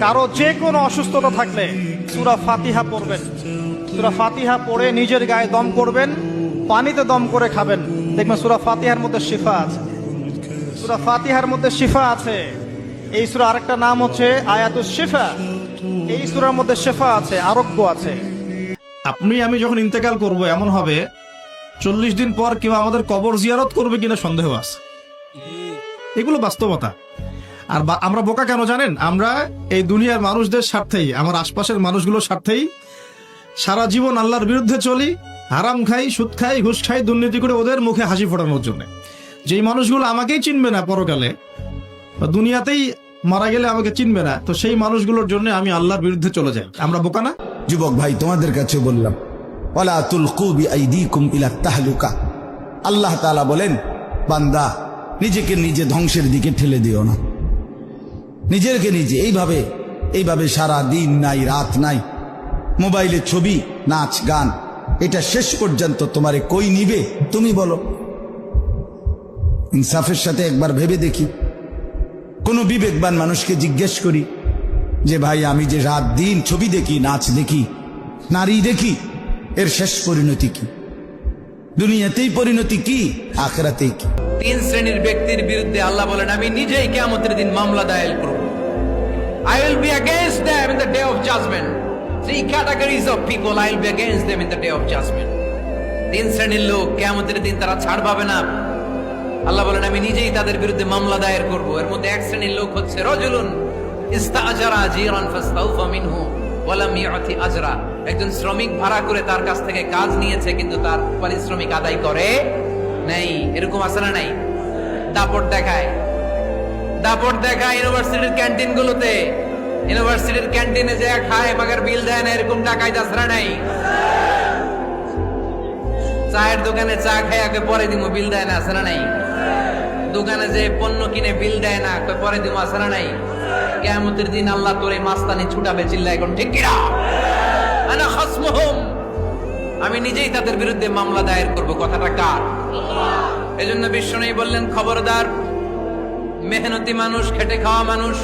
কারও যে কোনো অসুস্থতা থাকলে সুরা ফাতিহা পড়বেন। সুরা ফাতিহা পড়ে নিজের গায়ে দম করবেন, পানিতে দম করে খাবেন। দেখবেন সুরা ফাতিহার মধ্যে শিফা আছে। সুরা ফাতিহার মধ্যে শিফা আছে। এই সুরা আরেকটা নাম হচ্ছে আয়াতুস শিফা। এই সুরার মধ্যে শেফা আছে, আরোগ্য আছে। আপনি, আমি যখন ইন্তেকাল করব, এমন হবে, চল্লিশ দিন পর কেউ আমাদের কবর জিয়ারত করবে কিনা সন্দেহ আছে। এগুলো বাস্তবতা। আর আমরা বোকা কেন জানেন? আমরা এই দুনিয়ার মানুষদের স্বার্থেই, আমার আশপাশের মানুষগুলোর স্বার্থেই সারা জীবন আল্লাহর বিরুদ্ধে চলি, হারাম খাই, সুদ খাই, ঘুষ খাই, দুর্নীতি করে ওদের মুখে হাসি ফোটানোর জন্য। যেই মানুষগুলো আমাকেই চিনবে না পরকালে দুনিয়াতেই মারা গেলে আমাকে চিনবে না, তো সেই মানুষগুলোর জন্য আমি আল্লাহর বিরুদ্ধে চলে যাই। আমরা বোকা না? যুবক ভাই, তোমাদের কাছে বললাম ওলা তুলকু বিআইদিকুম ইলা তাহলুকা। আল্লাহ তাআলা বলেন, বান্দা, নিজেকে নিজে ধ্বংসের দিকে ঠেলে দিও না। নিজেকে নিজে, এইভাবে এইভাবে সারা দিন নাই, রাত নাই। মোবাইলে ছবি, নাচ, গান, এটা শেষ পর্যন্ত তোমারে কই নিবে? তুমি বলো। ইনসাফের সাথে একবার ভেবে দেখি। কোনো বিবেকবান মানুষকে জিজ্ঞেস করি যে, ভাই, আমি যে রাত দিন ছবি দেখি, নাচ দেখি, নারী দেখি, এর শেষ পরিণতি কি? দুনিয়াতেই পরিণতি কি? আখরাতেই কি? তিন শ্রেণির ব্যক্তির বিরুদ্ধে আল্লাহ বলেন, আমি নিজেই কেমতের দিন মামলা দায়ের করব। I will be against them in the day of judgment. Three categories of people I will be against them in the day of judgment. তিন শ্রেণির লোক কেমতের দিন তারা ছাড় পাবে না। আল্লাহ বলেন, আমি নিজেই তাদের বিরুদ্ধে মামলা দায়ের করব। এর মধ্যে এক শ্রেণির লোক হচ্ছে রজুলুন ইস্তাজারা জিরান ফাস্তাউফা মিনহু ওয়ালাম ইয়াতি আজরা। একজন শ্রমিক ভাড়া করে তার কাছ থেকে কাজ নিয়েছে, কিন্তু তার পারিশ্রমিক আদায় করে নেই। এরকম আছে না নাই? দাপট দেখায়। দাপট দেখায় ইউনিভার্সিটির ক্যান্টিন গুলোতে ইউনিভার্সিটির ক্যান্টিনে যে খায়, মাগার বিল দেয় না, এরকম টাকায় যাসরা নাই? চায়ের দোকানে চা খায় আগে পরে দিমু, বিল দেয় না না নাই? দোকানে যে পণ্য কিনে বিল দেয় না পরে আছে না নাই? কিয়ামতের দিন আল্লাহ তোরে মাস্তানি ছুটাবে চিল্লা এখন ঠিক কিনা? আমি নিজেই তাদের বিরুদ্ধে মামলা দায়ের করব, কথাটা কার? এজন্য বিশ্ব নেই বললেন খবরদার, মেহনতি মানুষ, খেটে খাওয়া মানুষ,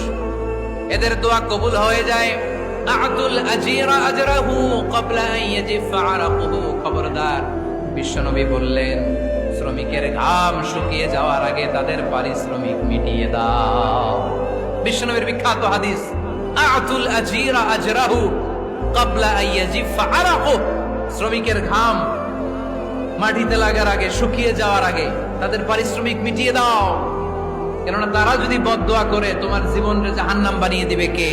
এদের দোয়া কবুল হয়ে যায়। আতুল আজিরা আজরাহু ক্বাবলা আন ইয়াজিফা খবরদার বিশ্বনবী বললেন, শ্রমিকের ঘাম শুকিয়ে যাওয়ার আগে তাদের পারিশ্রমিক মিটিয়ে দাও। বিশ্বনবীর বিখ্যাত হাদিস, আতুল আজিরা আজরাহু ক্বাবলা আন ইয়াজিফা আরাকুহু। শ্রমিকের ঘাম মাটিতে লাগার আগে, শুকিয়ে যাওয়ার আগে তাদের পারিশ্রমিক মিটিয়ে দাও। কেননা তারা যদি বদদোয়া করে, তোমার জীবনের জাহান্নাম বানিয়ে দিবে কে?